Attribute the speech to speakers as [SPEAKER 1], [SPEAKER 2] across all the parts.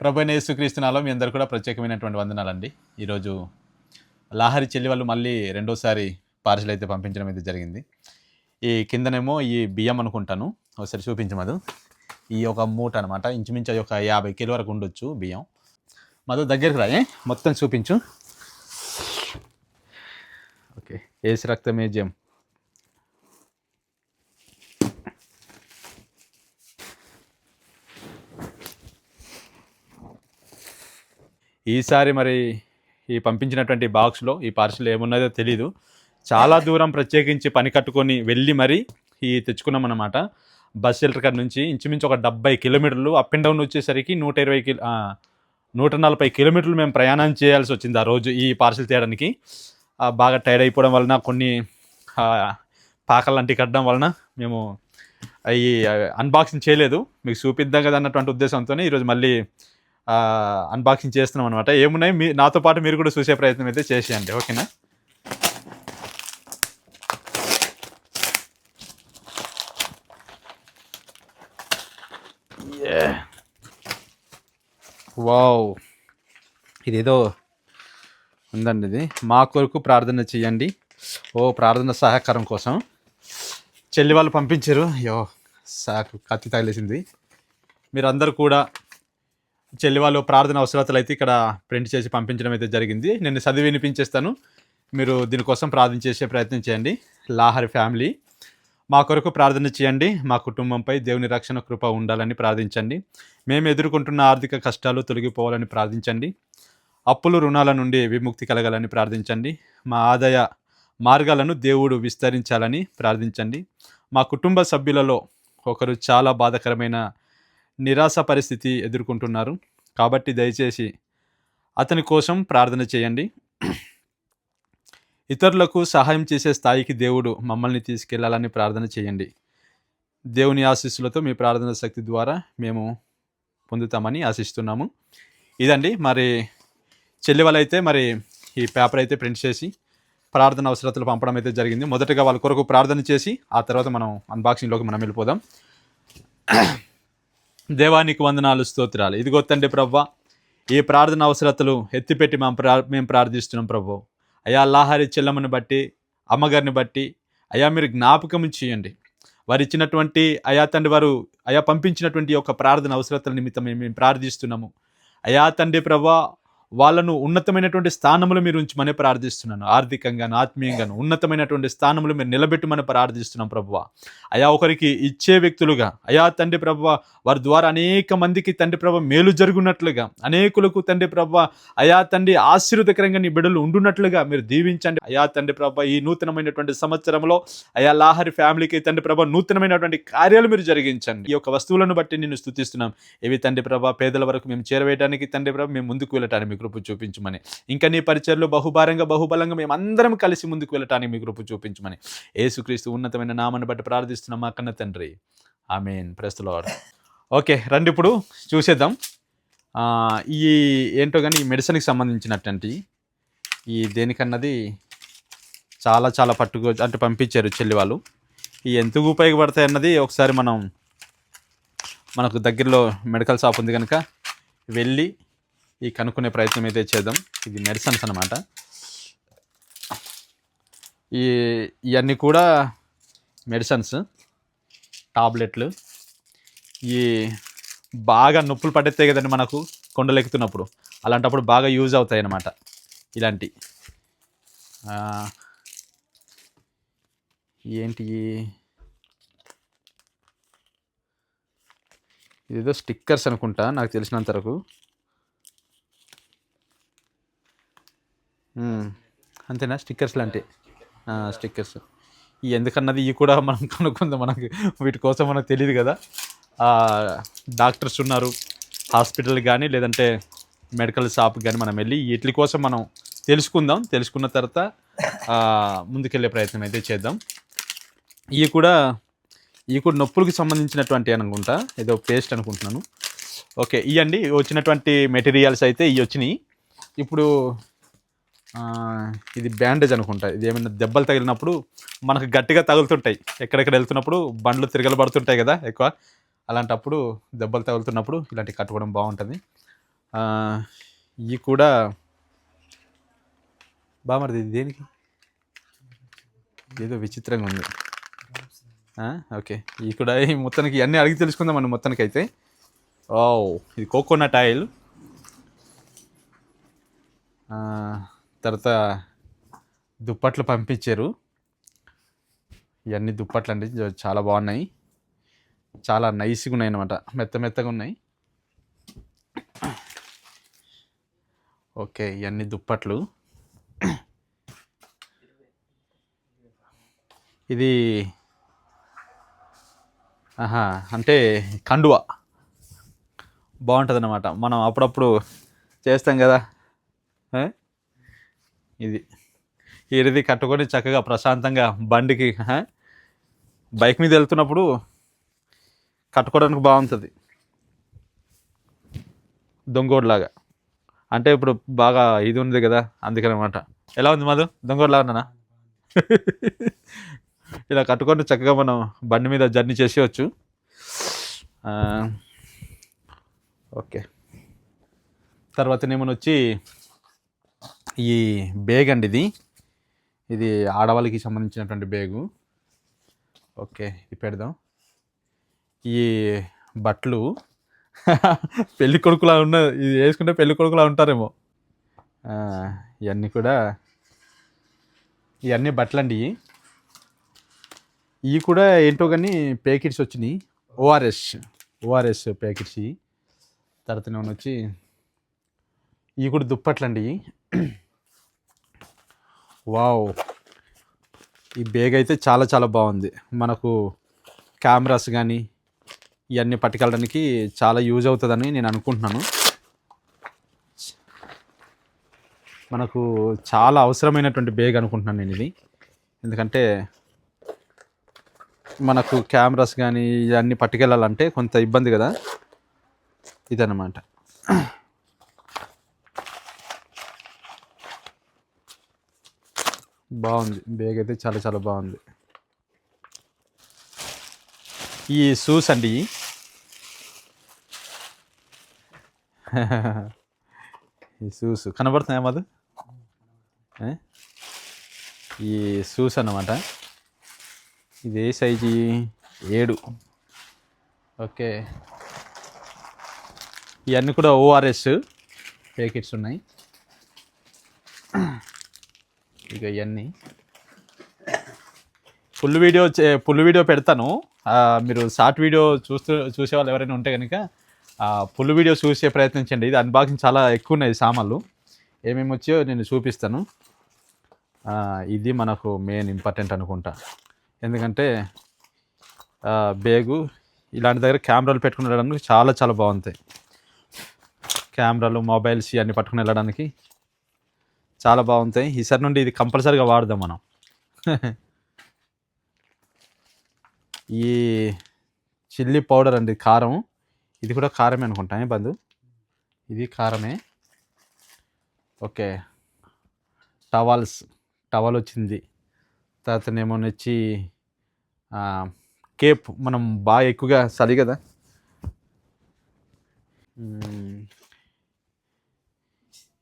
[SPEAKER 1] ప్రభు యేసుక్రీస్తునాలో మీ అందరు కూడా ప్రత్యేకమైనటువంటి వందనాలండి. ఈరోజు లాహరి చెల్లి వాళ్ళు మళ్ళీ రెండోసారి పార్సల్ అయితే పంపించడం అయితే జరిగింది. ఈ కిందనేమో ఈ బియ్యం అనుకుంటాను. ఒకసారి చూపించు మధు. ఈ ఒక మూట అనమాట ఇంచుమించు ఒక యాభై కిలో వరకు ఉండొచ్చు బియ్యం. మధు దగ్గరికి రాయే మొత్తం చూపించు. ఓకే. ఏసు రక్తమే జయం. ఈసారి మరి ఈ పంపించినటువంటి బాక్స్లో ఈ పార్సల్ ఏమున్నదో తెలీదు. చాలా దూరం ప్రత్యేకించి పని కట్టుకొని వెళ్ళి మరి ఈ తెచ్చుకున్నాం అనమాట బస్ షెల్టర్ కాడ నుంచి ఇంచుమించు ఒక డెబ్బై కిలోమీటర్లు అప్ అండ్ డౌన్ వచ్చేసరికి నూట ఇరవై కిలో నూట నలభై కిలోమీటర్లు మేము ప్రయాణం చేయాల్సి వచ్చింది ఆ రోజు ఈ పార్సిల్ తీయడానికి బాగా టైర్డ్ అయిపోవడం వలన కొన్ని ఆ, పాకలు లాంటివి కట్టడం వలన మేము అవి అన్బాక్సింగ్ చేయలేదు. మీకు చూపిద్దాం కదా అన్నటువంటి ఉద్దేశంతో ఈరోజు మళ్ళీ అన్బాక్సింగ్ చేస్తున్నాం అనమాట ఏమున్నాయి? మీ నాతో పాటు మీరు కూడా చూసే ప్రయత్నం అయితే చేసేయండి. ఓకేనా? వావ్ ఇదేదో ఉందండి ఇది. మా కొరకు ప్రార్థన చేయండి. ఓ ప్రార్థన సహకారం కోసం. చెల్లి వాళ్ళు పంపించారు. అయ్యో సాకు కత్తి తగిలేసింది మీరందరూ కూడా చెల్లి వాళ్ళు ప్రార్థన అవసరతలు అయితే ఇక్కడ ప్రింట్ చేసి పంపించడం అయితే జరిగింది. నేను చదివి వినిపించేస్తాను. మీరు దీనికోసం ప్రార్థన చేసే ప్రయత్నం చేయండి. లాహరి ఫ్యామిలీ మా కొరకు ప్రార్థన చేయండి. మా కుటుంబంపై దేవుని రక్షణ కృప ఉండాలని ప్రార్థించండి. మేము ఎదుర్కొంటున్న ఆర్థిక కష్టాలు తొలగిపోవాలని ప్రార్థించండి. అప్పులు రుణాల నుండి విముక్తి కలగాలని ప్రార్థించండి. మా ఆదాయ మార్గాలను దేవుడు విస్తరించాలని ప్రార్థించండి. మా కుటుంబ సభ్యులలో ఒకరు చాలా బాధాకరమైన నిరాశ పరిస్థితి ఎదుర్కొంటున్నారు. కాబట్టి దయచేసి అతని కోసం ప్రార్థన చేయండి. ఇతరులకు సహాయం చేసే స్థాయికి దేవుడు మమ్మల్ని తీసుకెళ్ళాలని ప్రార్థన చేయండి. దేవుని ఆశీస్సులతో మీ ప్రార్థన శక్తి ద్వారా మేము పొందుతామని ఆశిస్తున్నాము. ఇదండి మరి చెల్లెవలైతే మరి ఈ పేపర్ అయితే ప్రింట్ చేసి ప్రార్థన అవసరతలు పంపడం అయితే జరిగింది. మొదటగా వాళ్ళ కొరకు ప్రార్థన చేసి ఆ తర్వాత మనం అన్బాక్సింగ్లోకి మనం వెళ్ళిపోదాం. దేవానికి వందనాలు స్తోత్రాలు. ఇదిగో తండ్రి ప్రవ్వ ఈ ప్రార్థన అవసరతలు ఎత్తిపెట్టి మేము ప్రా మేము ప్రార్థిస్తున్నాం ప్రభు. అయా లాహారి చెల్లమ్మని బట్టి అమ్మగారిని బట్టి అయా మీరు జ్ఞాపకం చేయండి. వారు ఇచ్చినటువంటి అయా తండ్రి వారు అయా పంపించినటువంటి యొక్క ప్రార్థన అవసరతల నిమిత్తం మేము మేము ప్రార్థిస్తున్నాము. అయా తండ్రి ప్రభా వాళ్ళను ఉన్నతమైనటువంటి స్థానంలో మీరు ఉంచమని ప్రార్థిస్తున్నాను. ఆర్థికంగాను ఆత్మీయంగాను ఉన్నతమైనటువంటి స్థానంలో మీరు నిలబెట్టమని ప్రార్థిస్తున్నాం ప్రభువ. అయా ఒకరికి ఇచ్చే వ్యక్తులుగా అయా తండ్రి ప్రభువ వారి ద్వారా అనేక మందికి తండ్రి ప్రభ మేలు జరుగునట్లుగా అనేకులకు తండ్రి ప్రభ అయా తండ్రి ఆశీర్వదకరంగా నీ బిడ్డలు ఉండున్నట్లుగా మీరు దీవించండి. అయా తండ్రి ప్రభ ఈ నూతనమైనటువంటి సంవత్సరంలో అయా లాహరి ఫ్యామిలీకి తండ్రి ప్రభ నూతనమైనటువంటి కార్యాలు మీరు జరిగించండి. ఈ యొక్క వస్తువులను బట్టి నేను స్థుతిస్తున్నాం ఇవి తండ్రి ప్రభ పేదల వరకు మేము చేరవేయడానికి తండ్రి ప్రభ మేము ముందుకు వెళ్ళటానికి మీ కృప చూపించమని. ఇంకా నీ పరిచయలో బహుభారంగా బహుబలంగా మేము అందరం కలిసి ముందుకు వెళ్ళటానికి మీ కృప చూపించమని. యేసుక్రీస్తు ఉన్నతమైన నామాన్ని బట్టి ప్రార్థిస్తున్నాం మా కన్న తండ్రి. ఆమెన్. ప్రస్తులాడు ఓకే రండి ఇప్పుడు చూసేద్దాం. ఈ ఏంటో కానీ ఈ మెడిసిన్కి సంబంధించినటువంటి ఈ దేనికన్నది చాలా చాలా పట్టుకో అంటే పంపించారు చెల్లి వాళ్ళు. ఈ ఎందుకు ఉపయోగపడతాయి అన్నది ఒకసారి మనం మనకు దగ్గరలో మెడికల్ షాప్ ఉంది కనుక వెళ్ళి ఈ కనుక్కునే ప్రయత్నం అయితే చేద్దాం. ఇది మెడిసిన్స్ అనమాట ఈ ఇవన్నీ కూడా మెడిసిన్స్ టాబ్లెట్లు. ఈ బాగా నొప్పులు పడేస్తాయి కదండి మనకు కొండలు ఎక్కుతున్నప్పుడు. అలాంటప్పుడు బాగా యూజ్ అవుతాయి అన్నమాట ఇలాంటి. ఏంటి ఇదేదో స్టిక్కర్స్ అనుకుంటా నాకు తెలిసినంత వరకు. అంతేనా? స్టిక్కర్స్ లాంటి. స్టిక్కర్స్. ఈ ఎందుకన్నది? ఇవి కూడా మనం కనుక్కుందాం. మనకి వీటి కోసం మనకు తెలియదు కదా. డాక్టర్స్ ఉన్నారు. హాస్పిటల్ కానీ లేదంటే మెడికల్ షాప్ కానీ మనం వెళ్ళి వీటి కోసం మనం తెలుసుకుందాం. తెలుసుకున్న తర్వాత ముందుకెళ్ళే ప్రయత్నం అయితే చేద్దాం. ఇవి కూడా ఇవి కూడా నొప్పులకు సంబంధించినటువంటి అనుకుంటా. ఏదో పేస్ట్ అనుకుంటున్నాను. ఓకే ఇవ్వండి వచ్చినటువంటి మెటీరియల్స్ అయితే ఇవి వచ్చినాయి. ఇప్పుడు ఇది బ్యాండేజ్ అనుకుంటా. ఇది ఏమైనా దెబ్బలు తగిలినప్పుడు మనకు గట్టిగా తగులుతుంటాయి. ఎక్కడెక్కడ వెళ్తున్నప్పుడు బండ్లు తిరగలు పడుతుంటాయి కదా ఎక్కువ. అలాంటప్పుడు దెబ్బలు తగులుతున్నప్పుడు ఇలాంటివి కట్టుకోవడం బాగుంటుంది. ఇవి కూడా బామర్ది ఇది దేనికి? ఏదో విచిత్రంగా ఉంది. ఓకే. ఈ కూడా ఈ మొత్తానికి అన్నీ అడిగి తెలుసుకుందాం మనం మొత్తానికి అయితే ఓ ఇది కోకోనట్ ఆయిల్. తర్వాత దుప్పట్లు పంపించారు. ఇవన్నీ దుప్పట్లు అండి చాలా బాగున్నాయి. చాలా నైస్గా ఉన్నాయి అన్నమాట మెత్త మెత్తగా ఉన్నాయి. ఓకే ఇవన్నీ దుప్పట్లు. ఇది ఆహా అంటే కండువా. బాగుంటుంది అన్నమాట మనం అప్పుడప్పుడు చేస్తాం కదా. ఇది. ఇది కట్టుకొని చక్కగా ప్రశాంతంగా బండికి బైక్ మీద వెళ్తున్నప్పుడు కట్టుకోవడానికి బాగుంటుంది. దొంగోడ్లాగా. అంటే ఇప్పుడు బాగా ఇది ఉంది కదా అందుకనమాట. ఎలా ఉంది మధు? దొంగోడ్లాగా ఉన్నానా? ఇలా కట్టుకొని చక్కగా మనం బండి మీద జర్నీ చేసేయచ్చు. ఓకే. తర్వాత నేను వచ్చి ఈ బేగ్ అండి ఇది. ఇది ఆడవాళ్ళకి సంబంధించినటువంటి బేగు ఓకే ఇది పెడదాం. ఈ బట్టలు పెళ్ళి కొడుకులా ఉన్న ఇది వేసుకుంటే పెళ్ళి కొడుకులా ఉంటారేమో. ఇవన్నీ కూడా ఇవన్నీ బట్టలు అండి ఇవి కూడా ఏంటో కానీ ప్యాకెట్స్ వచ్చినాయి. ఓఆర్ఎస్ ఓఆర్ఎస్ ప్యాకెట్స్ తర్వాత నేను వచ్చి ఇవి కూడా దుప్పట్లు అండి వావ్. ఈ బేగ్ అయితే చాలా చాలా బాగుంది. మనకు కెమెరాస్ కానీ ఇవన్నీ పట్టుకెళ్ళడానికి చాలా యూజ్ అవుతుందని నేను అనుకుంటున్నాను. మనకు చాలా అవసరమైనటువంటి బేగ్ అనుకుంటున్నాను నేను ఇది. ఎందుకంటే మనకు కెమెరాస్ కానీ ఇవన్నీ పట్టుకెళ్ళాలంటే కొంత ఇబ్బంది కదా. ఇదన్నమాట. బాగుంది. బ్యాగ్ అయితే చాలా చాలా బాగుంది. ఈ షూస్ అండి ఈ షూస్ కనబడుతున్నాయా మాదు ఈ షూస్ అన్నమాట. ఇది ఏ సైజు ఏడు. ఓకే. ఇవన్నీ కూడా ఓఆర్ఎస్ ప్యాకెట్స్ ఉన్నాయి. ఇక ఇవన్నీ ఫుల్ వీడియో చే- ఫుల్ వీడియో పెడతాను. మీరు షార్ట్ వీడియో చూస్తూ చూసే వాళ్ళు ఎవరైనా ఉంటే కనుక ఫుల్ వీడియో చూసే ప్రయత్నించండి. ఇది అన్బాక్సింగ్ చాలా ఎక్కువ ఉన్నాయి సామాన్లు. ఏమేమి వచ్చాయో నేను చూపిస్తాను. ఇది మనకు మెయిన్ ఇంపార్టెంట్ అనుకుంటా. ఎందుకంటే బేగు ఇలాంటి దగ్గర కెమెరాలు పెట్టుకుని వెళ్ళడానికి చాలా చాలా బాగుంటాయి. కెమెరాలు మొబైల్స్ ఇవన్నీ పట్టుకుని వెళ్ళడానికి. చాలా బాగుంటాయి. ఈసారి నుండి ఇది కంపల్సరీగా వాడదాం మనం. ఈ చిల్లీ పౌడర్ అండి కారం. ఇది కూడా కారమే అనుకుంటా బంధు? ఇది కారమే. ఓకే. టవాల్స్ టవల్ వచ్చింది. తర్వాత ఏమో వచ్చి కేప్ మనం బాగా ఎక్కువగా చలి కదా?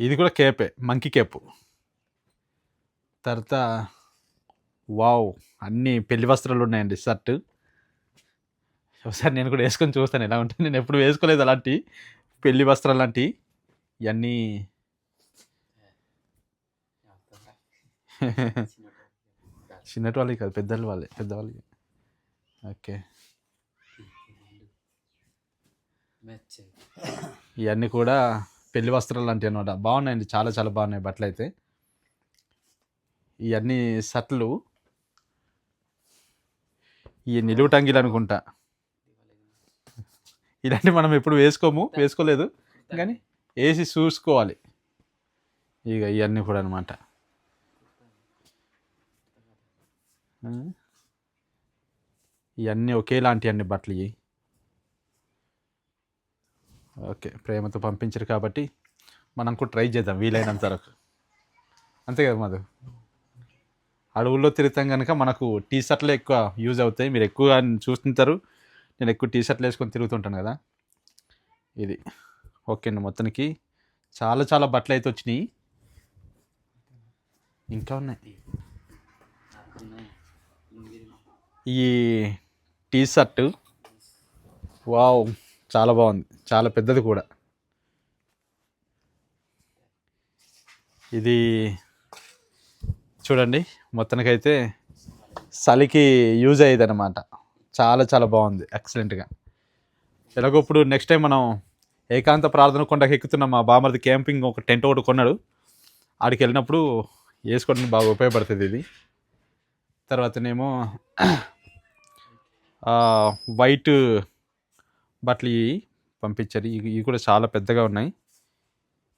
[SPEAKER 1] ఇది కూడా కేపే మంకీ కేప్ తర్వాత వావ్ అన్ని పెళ్ళి వస్త్రాలు ఉన్నాయండి షర్ట్. ఒకసారి నేను కూడా వేసుకొని చూస్తాను ఎలా ఉంటుంది. నేను ఎప్పుడు వేసుకోలేదు అలాంటి పెళ్ళి వస్త్రాలు లాంటి ఇవన్నీ. చిన్నటి వాళ్ళకి కాదు పెద్దల వాళ్ళే పెద్దవాళ్ళకి. ఓకే. ఇవన్నీ కూడా పెళ్ళి వస్త్రాలు లాంటివి అనమాట బాగున్నాయండి. చాలా చాలా బాగున్నాయి బట్టలు అయితే ఇవన్నీ సట్లు. ఈ నిలువు టంగిలు అనుకుంటా. ఇలాంటి మనం ఎప్పుడు వేసుకోము. వేసుకోలేదు. కానీ వేసి చూసుకోవాలి. ఇక ఇవన్నీ కూడా అనమాట ఇవన్నీ ఒకేలాంటి అన్ని బట్టలు ఇవి ఓకే ప్రేమతో పంపించరు కాబట్టి మనం కూడా ట్రై చేద్దాం వీలైనంత వరకు. అంతే కదా మధు? అడవుల్లో తిరుగుతాం కనుక మనకు టీ షర్ట్లు ఎక్కువ యూజ్ అవుతాయి. మీరు ఎక్కువగా చూస్తుంటారు. నేను ఎక్కువ టీ షర్ట్లు వేసుకొని తిరుగుతుంటాను కదా. ఇది ఓకే అండి మొత్తానికి. చాలా చాలా బట్టలు అయితే వచ్చినాయి. ఇంకా ఉన్నాయి. ఈ టీ షర్టు. వావ్. చాలా బాగుంది. చాలా పెద్దది కూడా. ఇది చూడండి మొత్తానికైతే చలికి యూజ్ అయ్యేది అనమాట చాలా చాలా బాగుంది. ఎక్సలెంట్గా ఎలాగో ఇప్పుడు నెక్స్ట్ టైం మనం ఏకాంత ప్రార్థన కొండకి ఎక్కుతున్నాం. మా బామర్ది క్యాంపింగ్ ఒక టెంట్ ఒకటి కొన్నాడు. ఆడికి వెళ్ళినప్పుడు వేసుకోవడానికి బాగా ఉపయోగపడుతుంది ఇది. తర్వాతనేమో వైట్ బట్టలు ఇవి పంపించారు. ఇవి ఇవి కూడా చాలా పెద్దగా ఉన్నాయి.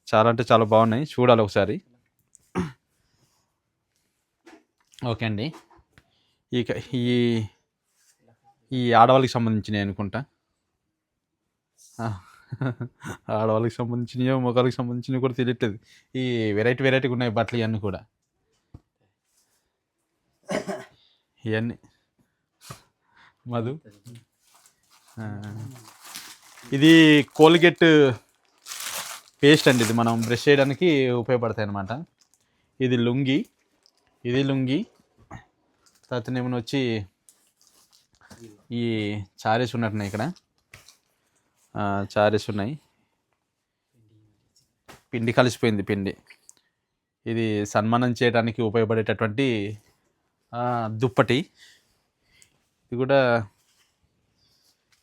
[SPEAKER 1] చాలా అంటే చాలా బాగున్నాయి. చూడాలి ఒకసారి. ఓకే అండి. ఇక ఈ ఈ ఆడవాళ్ళకి సంబంధించినవి అనుకుంటా. ఆడవాళ్ళకి సంబంధించినవి మగవాళ్ళకి సంబంధించినవి కూడా తెలియట్లేదు. ఈ వెరైటీ వెరైటీగా ఉన్నాయి బట్టలు ఇవన్నీ కూడా. ఇవన్నీ మధు. ఇది కోల్గేట్ పేస్ట్ అండి ఇది. మనం బ్రష్ చేయడానికి ఉపయోగపడతాయి అన్నమాట. ఇది లుంగి. ఇది లుంగి. తర్వాత నేను వచ్చి ఈ చారీస్ ఉన్నట్టున్నాయి ఇక్కడ. చారీస్ ఉన్నాయి. పిండి కలిసిపోయింది పిండి. ఇది సన్మానం చేయడానికి ఉపయోగపడేటటువంటి దుప్పటి. ఇది కూడా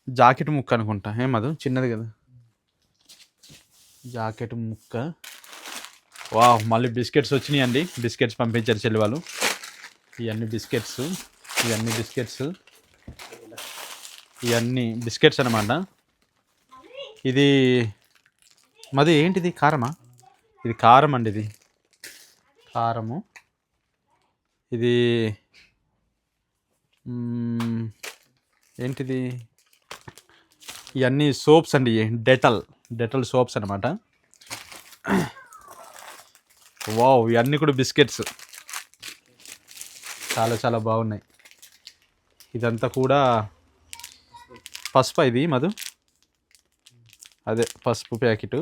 [SPEAKER 1] జాకెట్ ముక్క అనుకుంటా. ఏమదు చిన్నది కదా. జాకెట్ ముక్క. వావ్ మళ్ళీ బిస్కెట్స్ వచ్చినాయి అండి. బిస్కెట్స్ పంపించారు చెల్లి వాళ్ళు. ఇవన్నీ బిస్కెట్స్ ఇవన్నీ బిస్కెట్స్. ఇవన్నీ బిస్కెట్స్ అనమాట ఇది మాది ఏంటిది? కారమా? ఇది కారం అండి ఇది. కారము. ఇది ఏంటిది? ఇవన్నీ సోప్స్ అండి డెటల్ డెటల్ సోప్స్ అనమాట వావ్ ఇవన్నీ కూడా బిస్కెట్స్. చాలా చాలా బాగున్నాయి. ఇదంతా కూడా పసుపు ఇది మధు? అదే పసుపు ప్యాకెట్.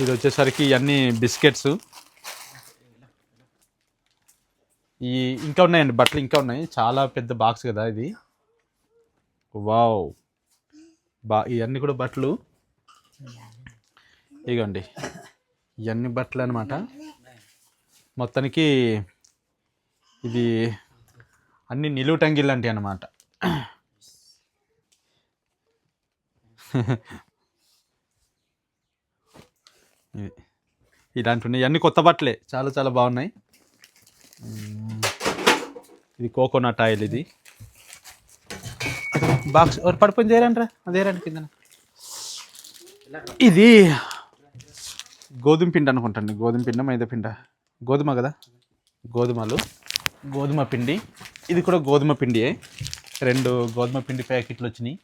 [SPEAKER 1] ఇది వచ్చేసరికి ఇవన్నీ బిస్కెట్స్. ఈ ఇంకా ఉన్నాయండి బట్టలు ఇంకా ఉన్నాయి. చాలా పెద్ద బాక్స్ కదా ఇది. వావ్. బా ఇవన్నీ కూడా బట్టలు? ఇగోండి. ఇవన్నీ బట్టలు అనమాట మొత్తానికి ఇది అన్ని నిలువు టంగిల్ లాంటివి అనమాట ఇది ఇలాంటివి ఉన్నాయి. ఇవన్నీ కొత్త బట్టలే. చాలా చాలా బాగున్నాయి. ఇది కోకోనట్ ఆయిల్ ఇది. బాక్స్ ఒకటి పడిపోయింది ఏరంట్రా అదే రండి కింద ఇది గోధుమ పిండి అనుకుంటాండి. గోధుమ పిండి మైదా పిండ? గోధుమ కదా? గోధుమలు. గోధుమ పిండి. ఇది కూడా గోధుమ పిండియే. రెండు గోధుమ పిండి ప్యాకెట్లు వచ్చినాయి.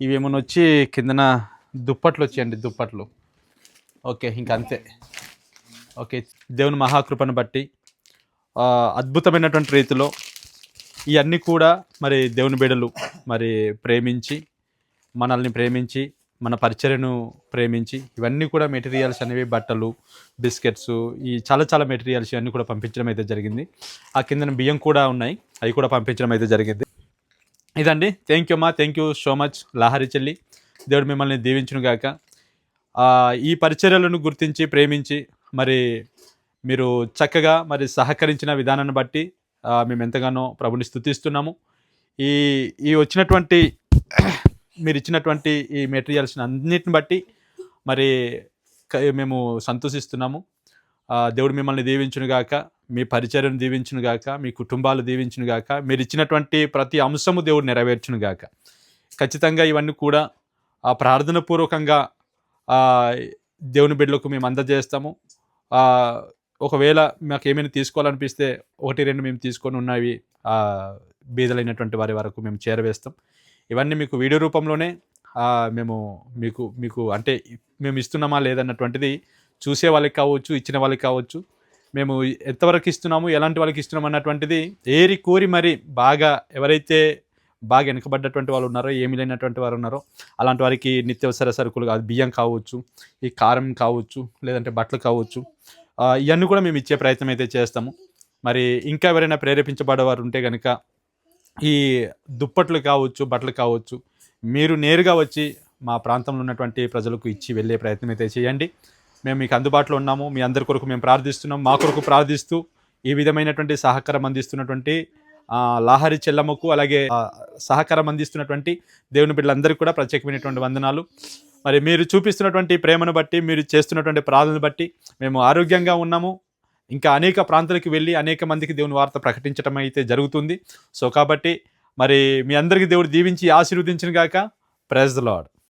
[SPEAKER 1] ఇవేమన్నా వచ్చి కిందన దుప్పట్లు వచ్చాయండి దుప్పట్లు. ఓకే ఇంకా అంతే ఓకే దేవుని మహాకృపను బట్టి అద్భుతమైనటువంటి రీతిలో ఇవన్నీ కూడా మరి దేవుని బిడలు మరి ప్రేమించి మనల్ని ప్రేమించి మన పరిచర్యను ప్రేమించి ఇవన్నీ కూడా మెటీరియల్స్ అనేవి బట్టలు బిస్కెట్స్ ఈ చాలా చాలా మెటీరియల్స్ ఇవన్నీ కూడా పంపించడం అయితే జరిగింది. ఆ కిందన బియ్యం కూడా ఉన్నాయి. అవి కూడా పంపించడం అయితే జరిగింది. ఇదండి. థ్యాంక్ యూ అమ్మా. Thank you so much Lahari చెల్లి దేవుడు మిమ్మల్ని దీవించును గాక. ఈ పరిచర్యలను గుర్తించి ప్రేమించి మరి మీరు చక్కగా మరి సహకరించిన విధానాన్ని బట్టి మేము ఎంతగానో ప్రభుని స్థుతిస్తున్నాము ఈ ఈ వచ్చినటువంటి మీరు ఇచ్చినటువంటి ఈ మెటీరియల్స్ అన్నిటిని బట్టి మరి క- మేము సంతోషిస్తున్నాము. దేవుడు మిమ్మల్ని దీవించును గాక మీ పరిచర్యను దీవించును గాక మీ కుటుంబాలు దీవించును గాక మీరు ఇచ్చినటువంటి ప్రతి అంశము దేవుడు నెరవేర్చును గాక ఖచ్చితంగా ఇవన్నీ కూడా ఆ ప్రార్థనపూర్వకంగా దేవుని బిడ్డలకు మేము అందజేస్తాము. ఒకవేళ మాకు ఏమైనా తీసుకోవాలనిపిస్తే ఒకటి రెండు మేము తీసుకొని ఉన్నవి బీదలైనటువంటి వారి వరకు మేము చేరవేస్తాం. ఇవన్నీ మీకు వీడియో రూపంలోనే మేము మీకు మీకు అంటే మేము ఇస్తున్నామా లేదన్నటువంటిది చూసే వాళ్ళకి కావచ్చు ఇచ్చిన వాళ్ళకి కావచ్చు. మేము ఎంతవరకు ఇస్తున్నాము ఎలాంటి వాళ్ళకి ఇస్తున్నాం అన్నటువంటిది ఏరి కోరి మరి బాగా ఎవరైతే బాగా వెనుకబడ్డటువంటి వాళ్ళు ఉన్నారో ఏమి లేనటువంటి వారు ఉన్నారో అలాంటి వారికి నిత్యవసర సరుకులు కాదు బియ్యం కావచ్చు ఈ కారం కావచ్చు లేదంటే బట్టలు కావచ్చు ఇవన్నీ కూడా మేము ఇచ్చే ప్రయత్నం అయితే చేస్తాము. మరి ఇంకా ఎవరైనా ప్రేరేపించబడేవారు ఉంటే కనుక ఈ దుప్పట్లు కావచ్చు బట్టలు కావచ్చు మీరు నేరుగా వచ్చి మా ప్రాంతంలో ఉన్నటువంటి ప్రజలకు ఇచ్చి వెళ్ళే ప్రయత్నం అయితే చేయండి. మేము మీకు అందుబాటులో ఉన్నాము. మీ అందరి కొరకు మేము ప్రార్థిస్తున్నాం. మా కొరకు ప్రార్థిస్తూ ఈ విధమైనటువంటి సహకారం అందిస్తున్నటువంటి లాహరి చెల్లమ్మకు అలాగే సహకారం అందిస్తున్నటువంటి దేవుని బిడ్డలందరికీ కూడా ప్రత్యేకమైనటువంటి వందనాలు. మరి మీరు చూపిస్తున్నటువంటి ప్రేమను బట్టి మీరు చేస్తున్నటువంటి ప్రార్థనను బట్టి మేము ఆరోగ్యంగా ఉన్నాము. ఇంకా అనేక ప్రాంతాలకు వెళ్ళి అనేక మందికి దేవుని వార్త ప్రకటించడం అయితే జరుగుతుంది. సో కాబట్టి మరి మీ అందరికీ దేవుడు దీవించి ఆశీర్వదించిన గాక. Praise lord